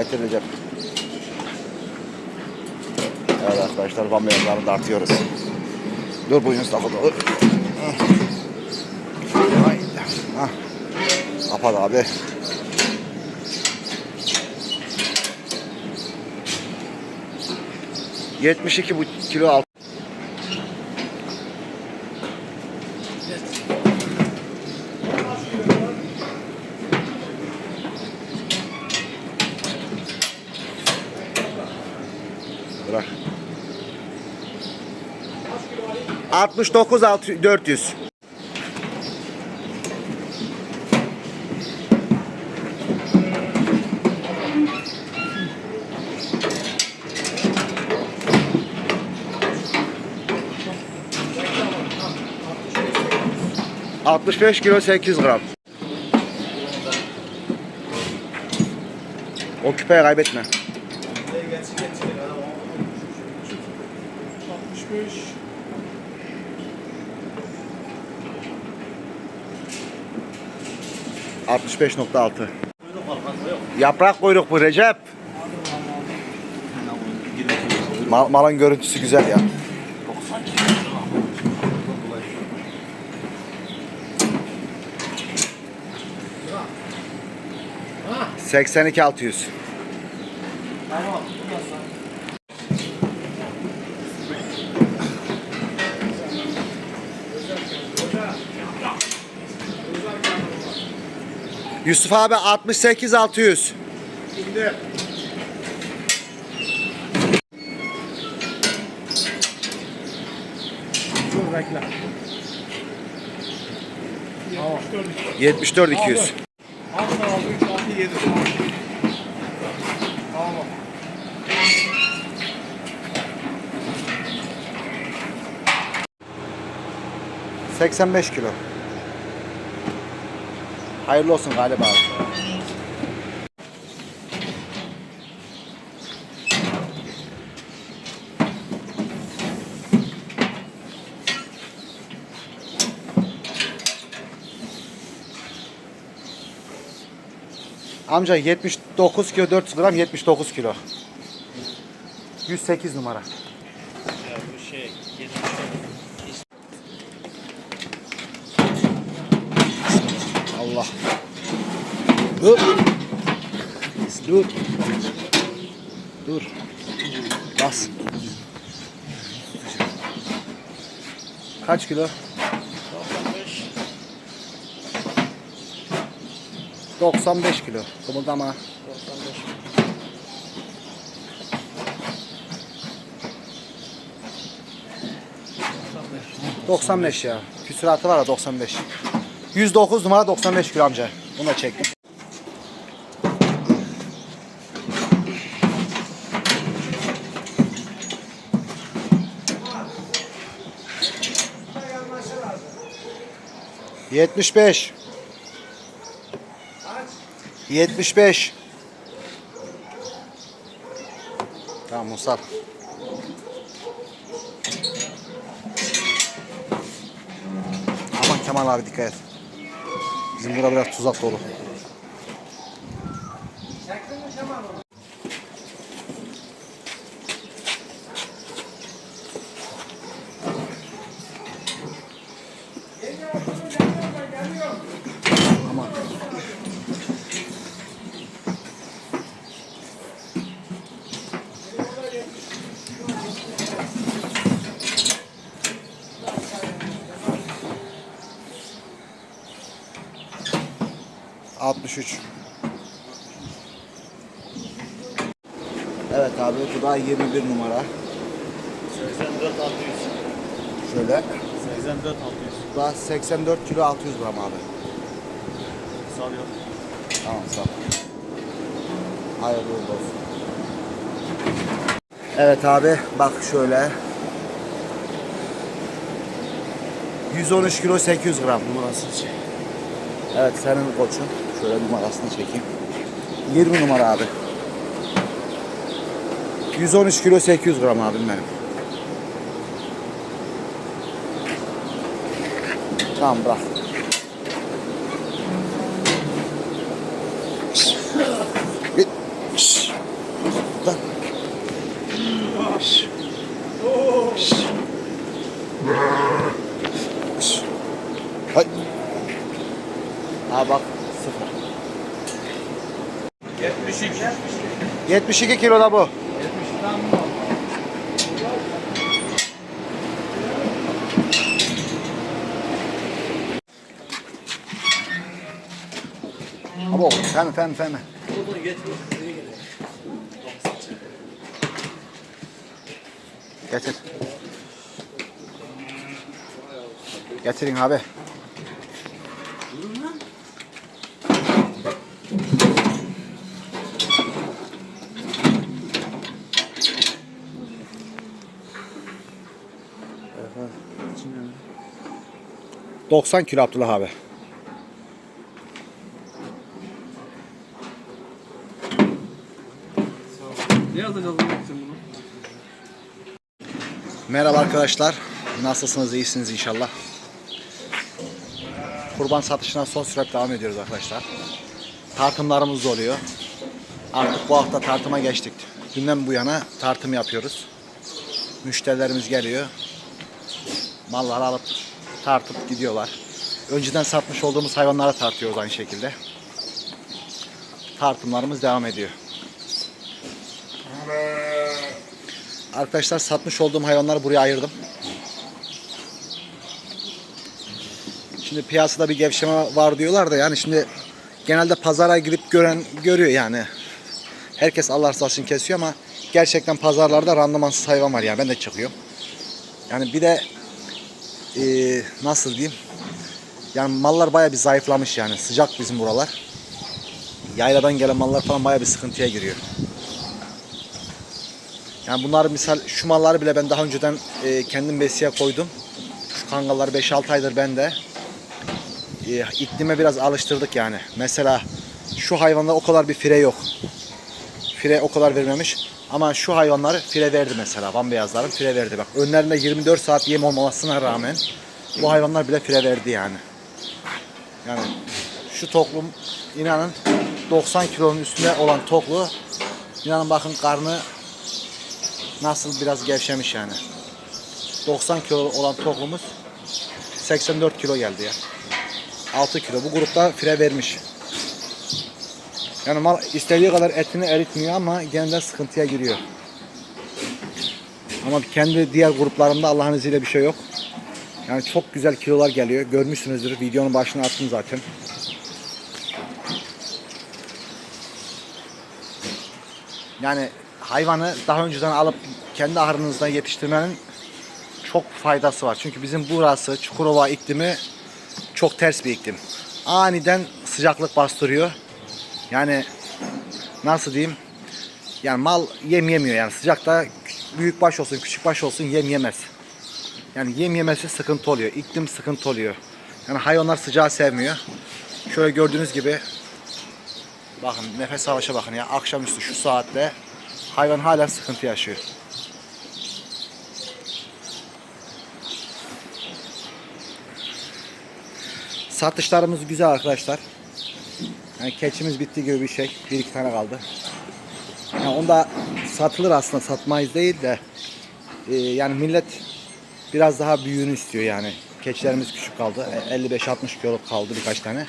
Getirilecek. Evet arkadaşlar bamyalarını da atıyoruz. Dur bu Yunus lafı dolu. Kapat abi. Yetmiş iki bu kilo alt. Bırak. 69 6 400. Altmış beş kilo 8 gram. O küpeyi kaybetme. 65. Altmış beş nokta altı. Yaprak kuyruk bu Recep. Mal, malın görüntüsü güzel ya. Seksen iki altı yüz. Yusuf abi 68 600. Şimdi. Dur bekle. Tamam. 74 200. Aldı aldı 3 6 7. Tamam. Hı. 85 kilo. Hayırlı olsun abi. Amca 79 kilo 400 gram 79 kilo. 108 numara. Ya bu şey, Allah. Dur. Dur. Dur. Bas. Kaç kilo? 95, 95 kilo. Kımıldama. 95. 95 ya. Küsuratı var ya 95. 109 numara 95 kilo amca. Bunu da çek. Yetmiş beş. Yetmiş beş. Tamam Musab. Aman Kemal abi dikkat et. Bizim bura biraz tuzak dolu. 63. Evet abi bu da 21 numara. 84 600. Şöyle. 84 600. Bu da 84 kilo 600 gram abi. Sağ ol. Tamam sağ ol. Hayırlı olsun. Evet abi bak şöyle. 113 kilo 800 gram numarası. Evet senin koçun. Şöyle numarasını çekeyim. 20 numara abi. 113 kilo 800 gram abim benim. Tamam bırak. 72 kilo da bu. 70'den mi? Abo, fehmi fehmi fehmi. Getir. Getirin abi. ...90 kilo Abdullah abi. Ne yazacağız bunu? Merhaba arkadaşlar. Nasılsınız? İyisiniz inşallah. Kurban satışına son sürat devam ediyoruz arkadaşlar. Tartımlarımız oluyor. Artık bu hafta tartıma geçtik. Dünden bu yana tartım yapıyoruz. Müşterilerimiz geliyor. Malları alıp tartıp gidiyorlar. Önceden satmış olduğumuz hayvanları tartıyoruz aynı şekilde. Tartımlarımız devam ediyor. Arkadaşlar satmış olduğum hayvanları buraya ayırdım. Şimdi piyasada bir gevşeme var diyorlar da yani şimdi genelde pazara gidip gören görüyor yani. Herkes Allah rızası için kesiyor ama gerçekten pazarlarda randımansız hayvan var yani ben de çıkıyorum. Yani bir de eee, nasıl diyeyim yani mallar baya bir zayıflamış yani sıcak bizim buralar. Yayladan gelen mallar falan baya bir sıkıntıya giriyor. Yani bunlar misal şu malları bile ben daha önceden e, kendim besiye koydum. Şu kangalları 5-6 aydır ben de e, iklime biraz alıştırdık yani. Mesela şu hayvanda o kadar bir fire yok. Fire o kadar vermemiş. Ama şu hayvanları fire verdi mesela. Van beyazların fire verdi. Bak önlerinde 24 saat yem olmamasına rağmen bu hayvanlar bile fire verdi yani. Yani şu toplum inanın 90 kilonun üstünde olan toklu inanın bakın karnı nasıl biraz gevşemiş yani. 90 kilo olan toklumuz 84 kilo geldi ya. 6 kilo. Bu grupta fire vermiş. Yani mal istediği kadar etini eritmiyor ama gene sıkıntıya giriyor. Ama kendi diğer gruplarımda Allah'ın izniyle bir şey yok. Yani çok güzel kilolar geliyor. Görmüşsünüzdür. Videonun başına attım zaten. Yani hayvanı daha önceden alıp kendi ahırınızda yetiştirmenin çok faydası var. Çünkü bizim burası Çukurova iklimi çok ters bir iklim. Aniden sıcaklık bastırıyor. Yani nasıl diyeyim? Yani mal yem yemiyor yani sıcakta büyük baş olsun küçük baş olsun yem yemez. Yani yem yemesi sıkıntı oluyor. İklim sıkıntı oluyor. Yani hayvanlar sıcağı sevmiyor. Şöyle gördüğünüz gibi bakın nefes alışa bakın ya akşamüstü şu saatte hayvan hala sıkıntı yaşıyor. Satışlarımız güzel arkadaşlar. Yani keçimiz bitti gibi bir şey. Bir iki tane kaldı. Yani onda satılır aslında satmayız değil de e, yani millet biraz daha büyüğünü istiyor yani. Keçilerimiz küçük kaldı. E, 55-60 kilo kaldı birkaç tane.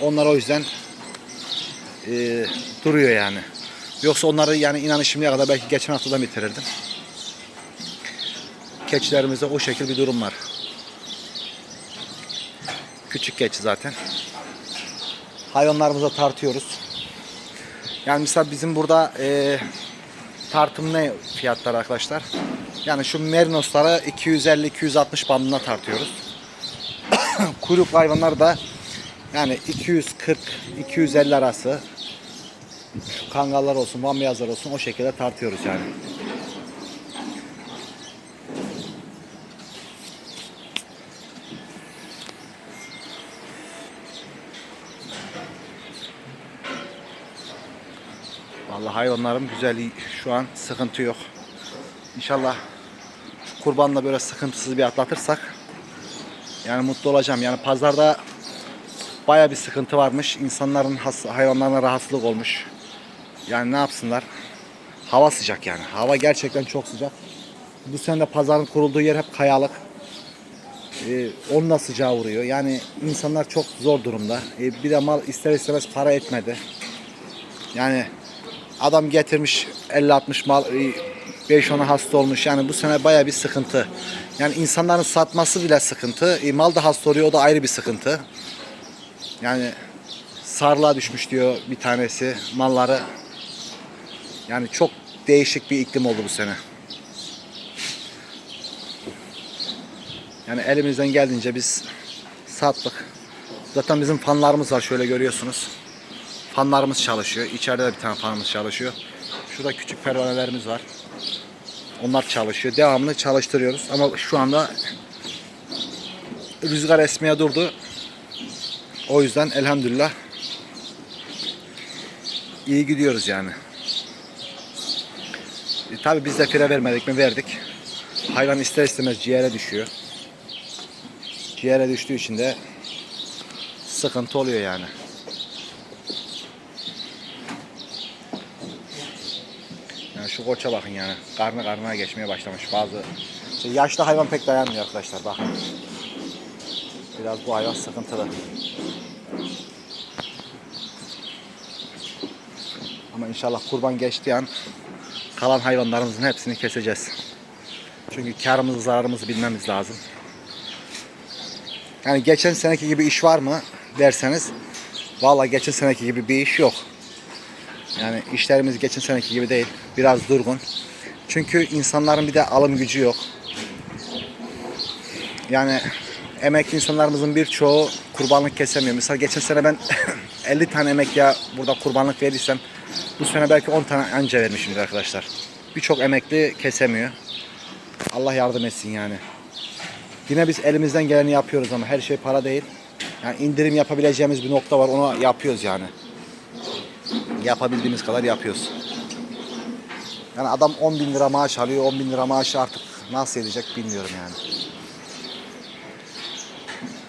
Onlar o yüzden e, duruyor yani. Yoksa onları yani inanın şimdiye kadar belki geçen haftadan bitirirdim. Keçilerimizde o şekil bir durum var. Küçük keçi zaten. Hayvanlarımıza tartıyoruz. Yani mesela bizim burada e, tartım ne fiyatlar arkadaşlar? Yani şu merinosları 250-260 bandına tartıyoruz. Kuyruk hayvanlar da yani 240-250 arası şu kangallar olsun, van beyazlar olsun o şekilde tartıyoruz yani. Vallahi hayvanlarım güzel, şu an sıkıntı yok. İnşallah şu kurbanla böyle sıkıntısız bir atlatırsak yani mutlu olacağım. Yani pazarda baya bir sıkıntı varmış. İnsanların hayvanlarına rahatsızlık olmuş. Yani ne yapsınlar? Hava sıcak yani. Hava gerçekten çok sıcak. Bu sene de pazarın kurulduğu yer hep kayalık. Ee, onun da sıcağı vuruyor. Yani insanlar çok zor durumda. Ee, bir de mal ister istemez para etmedi. Yani adam getirmiş 50-60 mal 5-10'a hasta olmuş. Yani bu sene baya bir sıkıntı. Yani insanların satması bile sıkıntı. E, mal da hasta oluyor o da ayrı bir sıkıntı. Yani sarlığa düşmüş diyor bir tanesi malları. Yani çok değişik bir iklim oldu bu sene. Yani elimizden geldiğince biz sattık. Zaten bizim fanlarımız var şöyle görüyorsunuz. Fanlarımız çalışıyor. İçeride de bir tane fanımız çalışıyor. Şurada küçük pervanelerimiz var. Onlar çalışıyor. Devamlı çalıştırıyoruz. Ama şu anda rüzgar esmeye durdu. O yüzden elhamdülillah iyi gidiyoruz yani. E, tabii biz de fire vermedik mi verdik. Hayvan ister istemez ciğere düşüyor. Ciğere düştüğü için de sıkıntı oluyor yani. Yani şu koça bakın yani. Karnı karnına geçmeye başlamış. Bazı yaşlı hayvan pek dayanmıyor arkadaşlar. Bakın. Biraz bu hayvan sıkıntılı. Ama inşallah kurban geçtiği an kalan hayvanlarımızın hepsini keseceğiz. Çünkü karımızı zararımızı bilmemiz lazım. Yani geçen seneki gibi iş var mı derseniz vallahi geçen seneki gibi bir iş yok. Yani işlerimiz geçen seneki gibi değil. Biraz durgun. Çünkü insanların bir de alım gücü yok. Yani emekli insanlarımızın birçoğu kurbanlık kesemiyor. Mesela geçen sene ben 50 tane emekliye burada kurbanlık verirsem bu sene belki 10 tane anca vermişimdir arkadaşlar. Birçok emekli kesemiyor. Allah yardım etsin yani. Yine biz elimizden geleni yapıyoruz ama her şey para değil. Yani indirim yapabileceğimiz bir nokta var. Onu yapıyoruz yani. Yapabildiğimiz kadar yapıyoruz. Yani adam 10 bin lira maaş alıyor. 10 bin lira maaşı artık nasıl edecek bilmiyorum yani.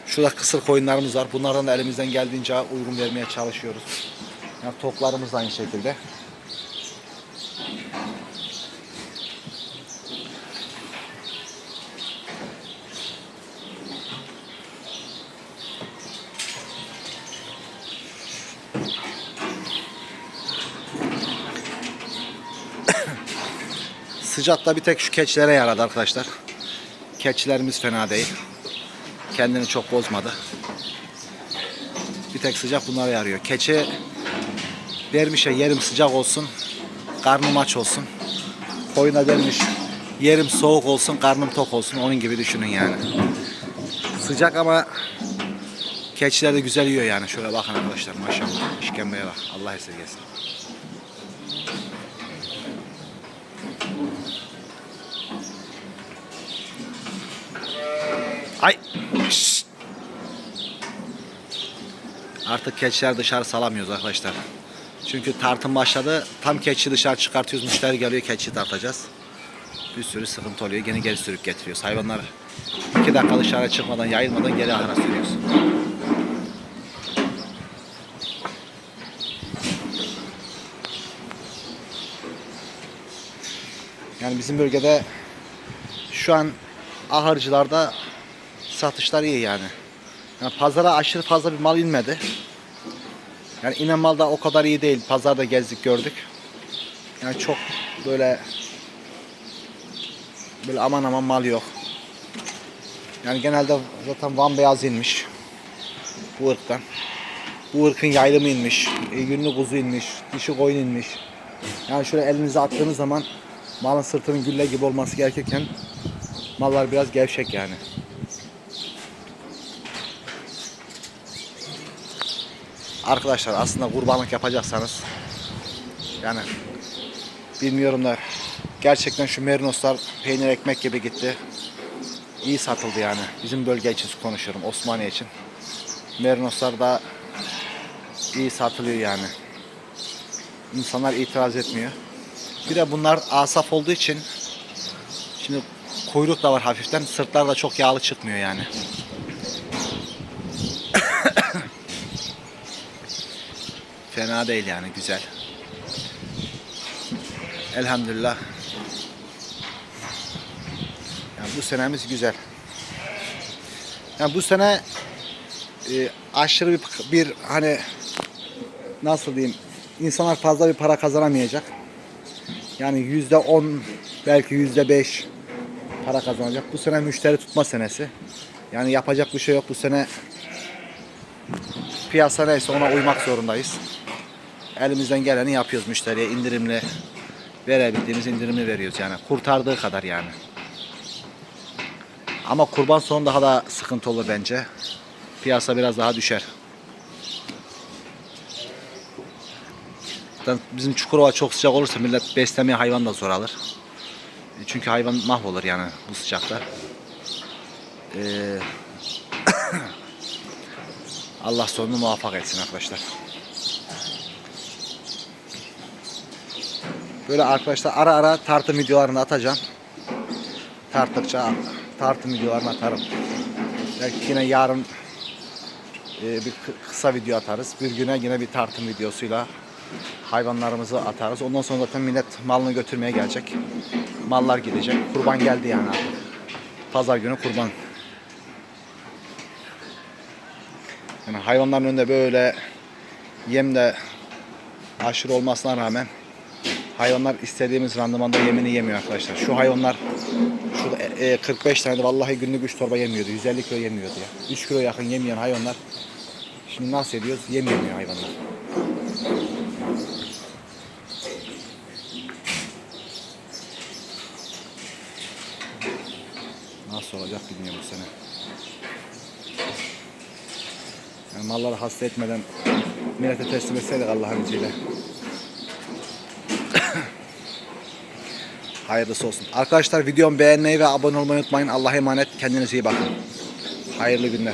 Şurada kısır koyunlarımız var. Bunlardan da elimizden geldiğince uygun vermeye çalışıyoruz. Yani toklarımız da aynı şekilde. Sıcakta bir tek şu keçilere yaradı arkadaşlar. Keçilerimiz fena değil. Kendini çok bozmadı. Bir tek sıcak bunlara yarıyor. Keçi dermişe yerim sıcak olsun, karnım aç olsun. Koyuna dermiş yerim soğuk olsun, karnım tok olsun. Onun gibi düşünün yani. Sıcak ama keçiler de güzel yiyor yani. Şöyle bakın arkadaşlar maşallah. İşkembeye bak. Allah esirgesin. Artık keçiler dışarı salamıyoruz arkadaşlar. Çünkü tartım başladı. Tam keçi dışarı çıkartıyoruz. Müşteri geliyor keçi tartacağız. Bir sürü sıkıntı oluyor. Gene geri sürüp getiriyoruz. Hayvanlar iki dakika dışarı çıkmadan, yayılmadan geri ahıra sürüyoruz. Yani bizim bölgede şu an ahırcılarda satışlar iyi yani. yani. Pazara aşırı fazla bir mal inmedi. Yani inen mal da o kadar iyi değil. Pazarda gezdik gördük. Yani çok böyle böyle aman aman mal yok. Yani genelde zaten Van beyaz inmiş. Bu ırktan. Bu ırkın yaylımı inmiş. E, Yünlü kuzu inmiş. Dişi koyun inmiş. Yani şöyle elinize attığınız zaman malın sırtının gülle gibi olması gerekirken mallar biraz gevşek yani. Arkadaşlar aslında kurbanlık yapacaksanız yani bilmiyorum da gerçekten şu merinoslar peynir ekmek gibi gitti. İyi satıldı yani. Bizim bölge için konuşuyorum. Osmaniye için. Merinoslar da iyi satılıyor yani. İnsanlar itiraz etmiyor. Bir de bunlar asaf olduğu için şimdi kuyruk da var hafiften. Sırtlar da çok yağlı çıkmıyor yani. Fena değil yani güzel. Elhamdülillah. Yani bu senemiz güzel. Yani bu sene e, aşırı bir, bir hani nasıl diyeyim insanlar fazla bir para kazanamayacak. Yani yüzde on belki yüzde beş para kazanacak. Bu sene müşteri tutma senesi. Yani yapacak bir şey yok bu sene. Piyasa neyse ona uymak zorundayız. Elimizden geleni yapıyoruz müşteriye indirimli verebildiğimiz indirimli veriyoruz yani. Kurtardığı kadar yani. Ama kurban sonu daha da sıkıntı olur bence. Piyasa biraz daha düşer. Bizim Çukurova çok sıcak olursa millet beslemeye hayvan da zor alır. E, Çünkü hayvan mahvolur yani bu sıcakta. Ee, Allah sonunu muvaffak etsin arkadaşlar. Böyle arkadaşlar ara ara tartım videolarını atacağım. Tarttıkça tartım videolarını atarım. Belki yine yarın e, bir kı- kısa video atarız. Bir güne yine bir tartım videosuyla hayvanlarımızı atarız. Ondan sonra zaten millet malını götürmeye gelecek. Mallar gidecek. Kurban geldi yani artık. Pazar günü kurban. Yani hayvanların önünde böyle yem de aşırı olmasına rağmen hayvanlar istediğimiz randımanda yemini yemiyor arkadaşlar. Şu hayvanlar şurada e, e, 45 tane de vallahi günlük 3 torba yemiyordu. 150 kilo yemiyordu ya. 3 kilo yakın yemeyen hayvanlar şimdi nasıl ediyoruz? Yem yemiyor hayvanlar. Nasıl olacak bilmiyorum bu sene. Yani malları hasta etmeden millete teslim etseydik Allah'ın izniyle. Hayırlısı olsun. Arkadaşlar videomu beğenmeyi ve abone olmayı unutmayın. Allah'a emanet. Kendinize iyi bakın. Hayırlı günler.